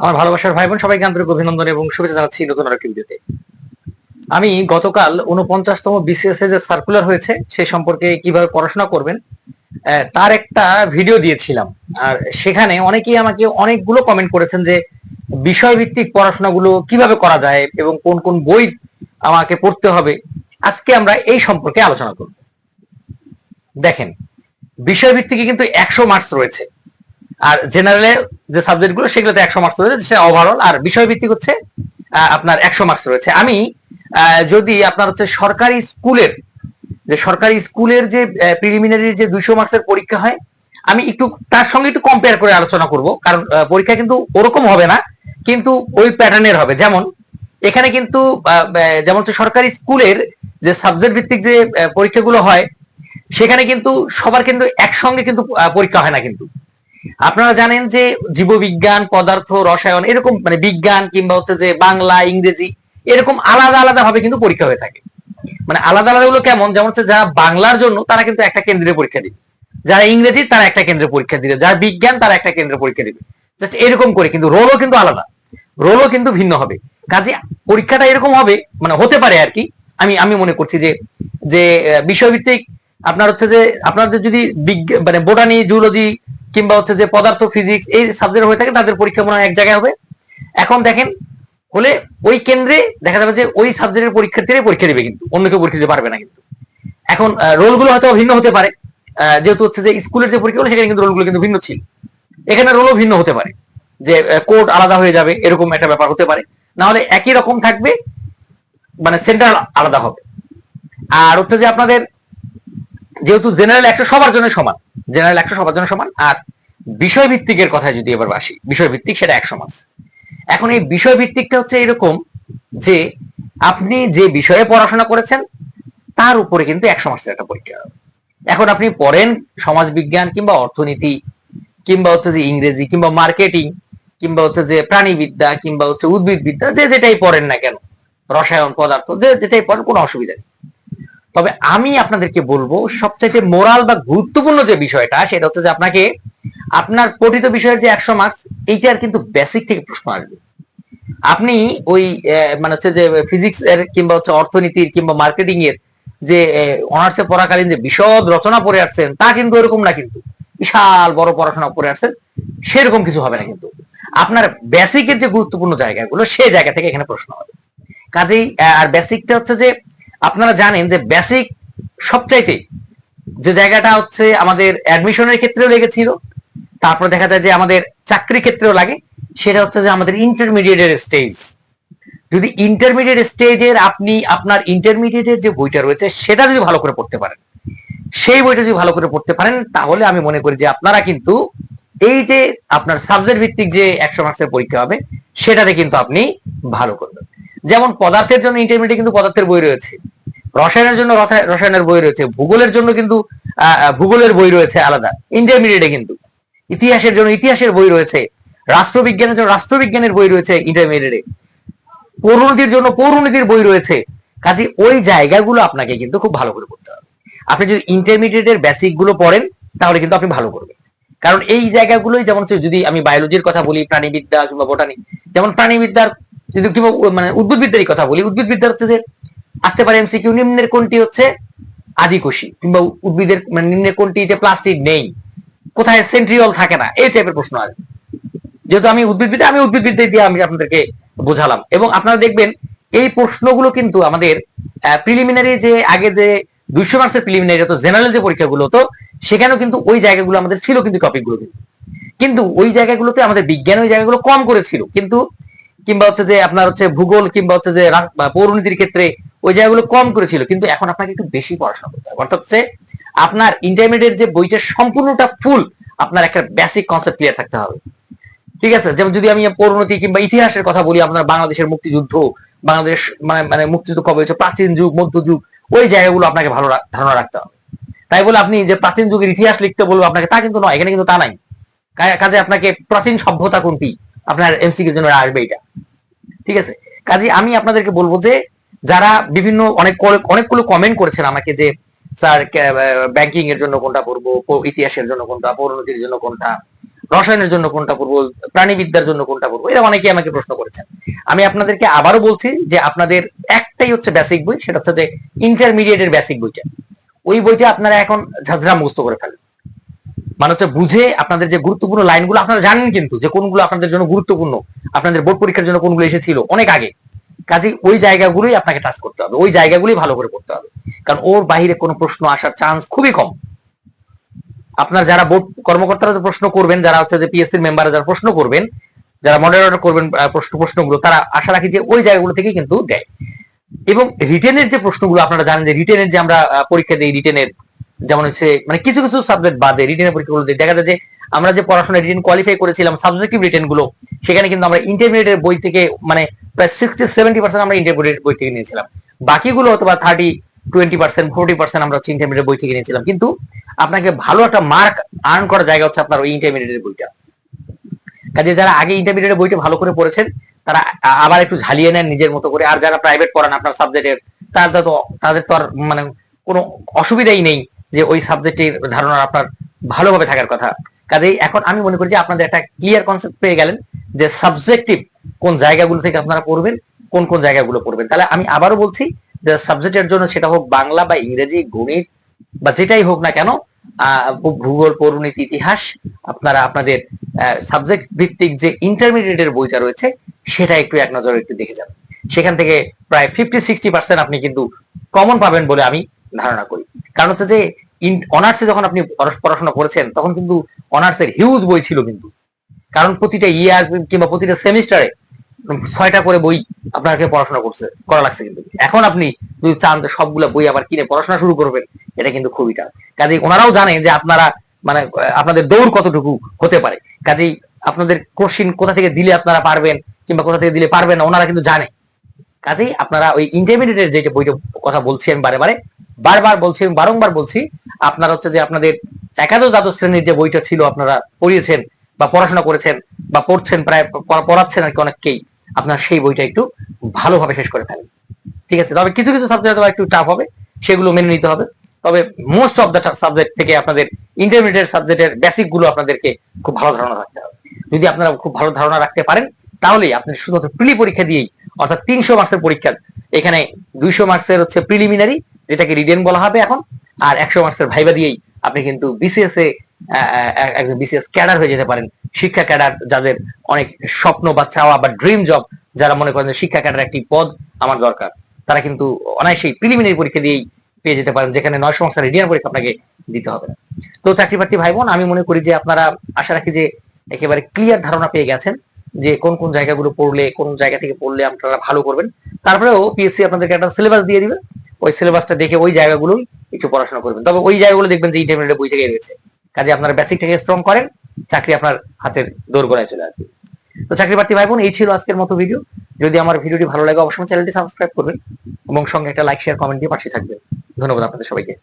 আমার ভালোবাসার ভাই বোন সবাইকে আন্তরিক অভিনন্দন এবং শুভেচ্ছা জানাচ্ছি নতুন আরেকটি ভিডিওতে। আমি গতকাল উনপঞ্চাশতম বিসিএস যে সার্কুলার হয়েছে, সে সম্পর্কে কীভাবে পড়াশোনা করবেন তার একটা ভিডিও দিয়েছিলাম। আর সেখানে অনেকেই আমাকে অনেকগুলো কমেন্ট করেছেন যে, বিষয়ভিত্তিক পড়াশোনাগুলো কীভাবে করা যায় এবং কোন কোন বই আমাকে পড়তে হবে। আজকে আমরা এই সম্পর্কে আলোচনা করব। দেখেন, বিষয়ভিত্তিকে কিন্তু একশো মার্কস রয়েছে। আর জেনারেলে যে সাবজেক্টগুলো সেগুলোতে একশো মার্কস রয়েছে সেটা ওভারঅল আর বিষয় ভিত্তিক হচ্ছে আপনার একশো মার্কস রয়েছে। আমি যদি আপনার হচ্ছে সরকারি স্কুলের, যে সরকারি স্কুলের যে প্রিলিমিনারি যে দুইশো মার্কসের পরীক্ষা হয়, আমি একটু তার সঙ্গে একটু কম্পেয়ার করে আলোচনা করব, কারণ পরীক্ষা কিন্তু ওরকম হবে না, কিন্তু ওই প্যাটার্নের হবে। যেমন, এখানে কিন্তু যেমন হচ্ছে সরকারি স্কুলের যে সাবজেক্ট ভিত্তিক যে পরীক্ষাগুলো হয়, সেখানে কিন্তু সবার কিন্তু একসঙ্গে কিন্তু পরীক্ষা হয় না কিন্তু। আপনারা জানেন যে জীববিজ্ঞান, পদার্থ, রসায়ন, এরকম মানে বিজ্ঞান কিংবা হচ্ছে যে বাংলা, ইংরেজি, এরকম আলাদা আলাদা ভাবে কিন্তু পরীক্ষা হয়ে থাকে। মানে আলাদা আলাদা গুলো কেমন? যেমন হচ্ছে যারা বাংলার জন্য, তারা কিন্তু একটা কেন্দ্রে পরীক্ষা দিবে। যারা ইংরেজি, তারা একটা কেন্দ্রে পরীক্ষা দিবে। যারা বিজ্ঞান, তারা একটা কেন্দ্রে পরীক্ষা দিবে। জাস্ট এরকম করে কিন্তু রোলও কিন্তু আলাদা। রোলও কিন্তু ভিন্ন হবে। কাজে পরীক্ষাটা এরকম হবে মানে হতে পারে আর কি। আমি আমি মনে করছি যে যে বিষয়ভিত্তিক আপনার হচ্ছে যে, আপনাদের যদি মানে বোটানি জুলজি কিংবা হচ্ছে যে পদার্থ ফিজিক্স এই সাবজেক্ট হয়ে থাকে, তাদের পরীক্ষা মনে হয় এক জায়গায় হবে। এখন দেখেন, হলে ওই কেন্দ্রে দেখা যাবে যে ওই সাবজেক্টের পরীক্ষার্থীরাই পরীক্ষা দিবে কিন্তু, অন্য কেউ পরীক্ষা দিতে পারবে না কিন্তু। এখন রোলগুলো হয়তো ভিন্ন হতে পারে। যেহেতু হচ্ছে যে স্কুলের যে পরীক্ষাগুলো, সেখানে কিন্তু রোলগুলো কিন্তু ভিন্ন ছিল। এখানে রোলও ভিন্ন হতে পারে। যে কোড আলাদা হয়ে যাবে, এরকম একটা ব্যাপার হতে পারে। না হলে একই রকম থাকবে মানে সেন্টার আলাদা হবে। আর হচ্ছে যে আপনাদের যেহেতু জেনারেল একশো সবার জন্য সমান। জেনারেল একশো সবার জন্য সমান। আর বিষয় ভিত্তিকের কথায় যদি এবার আসি বিষয় ভিত্তিক সেটা একশো মার্কস এখন এই বিষয় ভিত্তিকটা হচ্ছে এরকম যে, আপনি যে বিষয়ে পড়াশোনা করেছেন, তার উপরে কিন্তু একশো মার্কসের একটা পরীক্ষা। হবে এখন আপনি পড়েন সমাজ বিজ্ঞান কিংবা অর্থনীতি, কিংবা হচ্ছে যে ইংরেজি, কিংবা মার্কেটিং কিংবা হচ্ছে যে প্রাণীবিদ্যা, কিংবা হচ্ছে উদ্ভিদবিদ্যা, যে যেটাই পড়েন না কেন, রসায়ন, পদার্থ, যে যেটাই পড়েন, কোনো অসুবিধা নেই। তবে আমি আপনাদেরকে বলব, সবচাইতে মোরাল বা গুরুত্বপূর্ণ যে বিষয়টা, সেটা হচ্ছে যে আপনাকে আপনার পঠিত বিষয়ের যে একশো মার্কস এইটার কিন্তু বেসিক থেকে প্রশ্ন আসবে। আপনি ওই মানে হচ্ছে যে ফিজিক্স এর কিংবা হচ্ছে অর্থনীতির কিংবা মার্কেটিং এর যে অনার্সে পড়াকালীন যে বিশদ রচনা পড়ে আসছেন, তা কিন্তু এরকম না কিন্তু। বিশাল বড় পড়াশোনা পড়ে আসছেন, সেরকম কিছু হবে না কিন্তু। আপনার বেসিকের যে গুরুত্বপূর্ণ জায়গাগুলো সেই জায়গা থেকে এখানে প্রশ্ন হবে। কাজেই আর বেসিকটা হচ্ছে যে আপনারা জানেন যে বেসিক সবচাইতে যে জায়গাটা হচ্ছে আমাদের অ্যাডমিশনের ক্ষেত্রেও লেগেছিল, তারপর দেখা যায় যে আমাদের চাকরি ক্ষেত্রেও লাগে, সেটা হচ্ছে যে আমাদের ইন্টারমিডিয়েটের স্টেজ যদি ইন্টারমিডিয়েট স্টেজের আপনি আপনার ইন্টারমিডিয়েটের যে বইটা রয়েছে, সেটা যদি ভালো করে পড়তে পারেন, সেই বইটা যদি ভালো করে পড়তে পারেন, তাহলে আমি মনে করি যে আপনারা কিন্তু এই যে আপনার সাবজেক্ট ভিত্তিক যে একশো মার্কসের পরীক্ষা হবে, সেটাতে কিন্তু আপনি ভালো করবেন। যেমন পদার্থের জন্য ইন্টারমিডিয়েট কিন্তু পদার্থের বই রয়েছে। রসায়নের জন্য রসায়নের বই রয়েছে, ভূগোলের জন্য কিন্তু ভূগোলের বই রয়েছে আলাদা ইন্টারমিডিয়েটে কিন্তু। ইতিহাসের জন্য ইতিহাসের বই রয়েছে, রাষ্ট্রবিজ্ঞানের জন্য রাষ্ট্রবিজ্ঞানের বই রয়েছে ইন্টারমিডিয়েটে পৌরনীতির জন্য পৌরনীতির বই রয়েছে, কাজে ওই জায়গাগুলো আপনাকে কিন্তু খুব ভালো করে পড়তে হবে। আপনি যদি ইন্টারমিডিয়েটের বেসিকগুলো পড়েন, তাহলে কিন্তু আপনি ভালো করবেন। কারণ এই জায়গাগুলোই যেমন হচ্ছে, যদি আমি বায়োলজির কথা বলি, প্রাণীবিদ্যা কিংবা বোটানি, যেমন প্রাণীবিদ্যার যদি মানে উদ্ভিদবিদ্যারই কথা বলি, উদ্ভিদবিদ্যার হচ্ছে যে আসতে পারে এমসিকিউ নিম্নের কোনটি হচ্ছে আদিকোষী কিংবা উদ্ভিদের মানে নিম্নের কোনটিতে প্লাস্টিক নেই। কোথায় সেন্ট্রিওল থাকে না, এই টাইপের প্রশ্ন আসবে যেহেতু আমি উদ্ভিদবিদ্যা আমি উদ্ভিদবিদ্যা দিয়ে আমি আপনাদেরকে বোঝালাম। এবং আপনারা দেখবেন, এই প্রশ্নগুলো কিন্তু আমাদের প্রিলিমিনারি যে, আগে যে দুইশো মার্কসের প্রিলিমিনারি হতো জেনারেল যে পরীক্ষাগুলো হতো, সেখানেও কিন্তু ওই জায়গাগুলো আমাদের ছিল কিন্তু টপিকগুলো কিন্তু। কিন্তু ওই জায়গাগুলোতে আমাদের বিজ্ঞান ওই জায়গাগুলো কম করেছিল। কিন্তু, কিংবা হচ্ছে যে আপনার হচ্ছে ভূগোল, কিংবা হচ্ছে যে পৌরনীতির ক্ষেত্রে ওই জায়গাগুলো কম করেছিল, কিন্তু এখন আপনাকে একটু বেশি পড়াশোনা করতে হবে। অর্থাৎ হচ্ছে আপনার ইন্টারমিডিয়েট যে বইটা সম্পূর্ণটা ফুল আপনার একটা বেসিক কনসেপ্ট ক্লিয়ার থাকতে হবে। ঠিক আছে? যেমন যদি আমি পৌরনীতি কিংবা ইতিহাসের কথা বলি, আপনার বাংলাদেশের মুক্তিযুদ্ধ, বাংলাদেশ মানে মানে মুক্তিযুদ্ধ কবে হয়েছে, প্রাচীন যুগ মধ্যযুগ ওই জায়গাগুলো আপনাকে ভালো ধারণা রাখতে হবে। তাই বলে আপনি যে প্রাচীন যুগের ইতিহাস লিখতে বলব, আপনাকে তা কিন্তু নয়, এখানে কিন্তু তা নাই। কাজে আপনাকে প্রাচীন সভ্যতা কোনটি? আপনার এমসিকিউর জন্য আসবে এটা ঠিক আছে? কাজে আমি আপনাদেরকে বলব যে যারা বিভিন্ন অনেক অনেকগুলো কমেন্ট করেছেন আমাকে যে, স্যার ব্যাংকিং এর জন্য কোনটা পড়ব? ইতিহাসের জন্য কোনটা? পৌরনীতির জন্য কোনটা? রসায়নের জন্য কোনটা পড়ব? প্রাণীবিদ্যার জন্য কোনটা পড়ব? এটা অনেকে আমাকে প্রশ্ন করেছেন। আমি আপনাদেরকে আবারও বলছি যে, আপনাদের একটাই হচ্ছে বেসিক বই, সেটা হচ্ছে যে ইন্টারমিডিয়েটের বেসিক বইটা। ওই বইটা আপনারা এখন ঝাঁঝরা মুখস্থ করে ফেলেন। মানে হচ্ছে বুঝে আপনাদের যে গুরুত্বপূর্ণ লাইনগুলো, আপনারা জানেন কিন্তু যে কোনগুলো আপনাদের জন্য গুরুত্বপূর্ণ। আপনাদের বোর্ড পরীক্ষার জন্য কোনগুলো এসেছিল অনেক আগে। কাজে ওই জায়গাগুলোই আপনাকে টাচ করতে হবে। ওই জায়গাগুলোই ভালো করে পড়তে হবে। কারণ ওর বাইরে কোনো প্রশ্ন আসার চান্স খুবই কম। আপনার যারা বোর্ড কর্মকর্তারা প্রশ্ন করবেন, যারা হচ্ছে যে পিএসসির মেম্বাররা যারা প্রশ্ন করবেন, যারা মডারেটর করবেন প্রশ্ন প্রশ্নগুলো, তারা আশা রাখি যে ওই জায়গাগুলো থেকে কিন্তু দেয়। এবং রিটেনের যে প্রশ্নগুলো আপনারা জানেন যে রিটেনের যে আমরা পরীক্ষা দিই রিটেনের যেমন হচ্ছে মানে কিছু কিছু সাবজেক্ট বাদে রিটেনের পরীক্ষাগুলো দিই। দেখা যায় যে আমরা যে পড়াশোনা রিটেন কোয়ালিফাই করেছিলাম সাবজেক্টিভ রিটেনগুলো, সেখানে কিন্তু আমরা ইন্টারমিডিয়েটের বই থেকে মানে প্রায় সিক্সটি সেভেন্টি পার্সেন্ট আমরা ইন্টারমিডিয়েট বই থেকে নিয়েছিলাম। বাকিগুলো অথবা thirty twenty percent forty percent আমরা হচ্ছে ইন্টারমিডিয়েট বই থেকে নিয়েছিলাম। কিন্তু আপনাকে ভালো একটা মার্ক আর্ন করার জায়গা হচ্ছে আপনার ওই ইন্টারমিডিয়েটের বইটা। কাজে যারা আগে ইন্টারমিডিয়েটের বইটা ভালো করে পড়েছেন, তারা আবার একটু ঝালিয়ে নেন নিজের মতো করে। আর যারা প্রাইভেট পড়ান আপনার সাবজেক্টের তাদের তো তাদের তো আর মানে কোনো অসুবিধাই নেই যে ওই সাবজেক্টের ধারণা আপনার ভালোভাবে থাকার কথা। কাজেই এখন আমি মনে করি যে আপনাদের একটা ক্লিয়ার কনসেপ্ট পেয়ে গেলেন। যে সাবজেক্টিভ কোন জায়গাগুলো থেকে আপনারা পড়বেন, কোন কোন জায়গাগুলো পড়বেন। তাহলে আমি আবারও বলছি যে সাবজেক্টের জন্য সেটা হোক বাংলা বা ইংরেজি, গণিত বা যেটাই হোক না কেন ভূগোল, পৌরনীতি, ইতিহাস, আপনারা আপনাদের সাবজেক্ট ভিত্তিক যে ইন্টারমিডিয়েটের বইটা রয়েছে, সেটা একটু এক নজরে একটু দেখে যাবেন সেখান থেকে প্রায় ফিফটি সিক্সটি পার্সেন্ট আপনি কিন্তু কমন পাবেন বলে আমি ধারণা করি। কারণ হচ্ছে যে অনার্সে যখন আপনি পড়াশোনা করেছেন, তখন কিন্তু অনার্সের হিউজ বই ছিল কিন্তু। কারণ প্রতিটা ইয়ার কিংবা প্রতিটা সেমিস্টারে ছয়টা করে বই আপনাকে পড়াশোনা করছে, করা লাগছে কিন্তু। এখন আপনি যদি চান যে সবগুলো বই আবার কিনে পড়াশোনা শুরু করবেন, এটা কিন্তু খুবই টাফ। কাজেই ওনারাও জানে যে আপনারা মানে আপনাদের দৌড় কতটুকু হতে পারে। কাজেই আপনাদের কোশ্চিন কোথা থেকে দিলে আপনারা পারবেন কিংবা কোথা থেকে দিলে পারবেন না, ওনারা কিন্তু জানে। কাজেই আপনারা ওই ইন্টারমিডিয়েটের যেটা বইটা কথা বলছি আমি বারে বারে, বারবার বলছি আমি বারংবার বলছি, আপনারা হচ্ছে যে আপনাদের একাদশ দ্বাদশ শ্রেণির যে বইটা ছিল আপনারা পড়িয়েছেন বা পড়াশোনা করেছেন বা পড়ছেন প্রায় পড়াচ্ছেন আর কি অনেককেই, আপনার সেই বইটা একটু ভালোভাবে শেষ করে ফেলেন। ঠিক আছে? তবে কিছু কিছু সাবজেক্ট হয়তো একটু টাফ হবে, সেগুলো মেনে নিতে হবে। তবে মোস্ট অফ দ্য সাবজেক্ট থেকে আপনাদের ইন্টারমিডিয়েট সাবজেক্টের বেসিকগুলো আপনাদেরকে খুব ভালো ধারণা রাখতে হবে। যদি আপনারা খুব ভালো ধারণা রাখতে পারেন, তাহলেই আপনি শুধুমাত্র প্রিলি পরীক্ষা দিয়েই, অর্থাৎ তিনশো মার্কসের পরীক্ষা, এখানে দুইশো মার্কসের হচ্ছে প্রিলিমিনারি যেটাকে রিডেন বলা হবে এখন, আর একশো মার্কসের ভাইবা দিয়েই আপনি কিন্তু বিসিএস এ একজন বিসিএস ক্যাডার হয়ে যেতে পারেন। শিক্ষা ক্যাডার যাদের অনেক স্বপ্ন বা চাওয়া বা ড্রিম জব যারা মনে করেন যে শিক্ষা ক্যাডার একটি পদ আমার দরকার, তারা কিন্তু অনায়াসেই প্রিলিমিনারি পরীক্ষা দিয়েই পেয়ে যেতে পারেন, যেখানে নয় সংস্থার রিডিয়ান পরীক্ষা আপনাকে দিতে হবে। তো চাকরি প্রার্থী ভাই বোন আমি মনে করি যে আপনারা আশা রাখি যে একেবারে ক্লিয়ার ধারণা পেয়ে গেছেন যে কোন কোন জায়গাগুলো পড়লে, কোন জায়গা থেকে পড়লে আপনারা ভালো করবেন। তারপরেও পিএসসি আপনাদেরকে একটা সিলেবাস দিয়ে দিবে। ওই সিলেবাসটা দেখে ওই জায়গাগুলোই একটু পড়াশোনা করবেন। তবে ওই জায়গাগুলো দেখবেন যে ইন্টারমিডিয়েট বই থেকে রয়েছে কাজে আপনারা বেসিকটাকে স্ট্রং করেন, চাকরি আপনার হাতের দোরগোড়ায় চলে আসবে। তো চাকরি প্রার্থী ভাই বোন এই ছিল আজকের মতো ভিডিও যদি আমার ভিডিওটি ভালো লাগে, অবশ্যই চ্যানেলটি সাবস্ক্রাইব করবেন এবং সঙ্গে একটা লাইক শেয়ার কমেন্ট দিয়ে পাশে থাকবেন। ধন্যবাদ আপনাদের সবাইকে।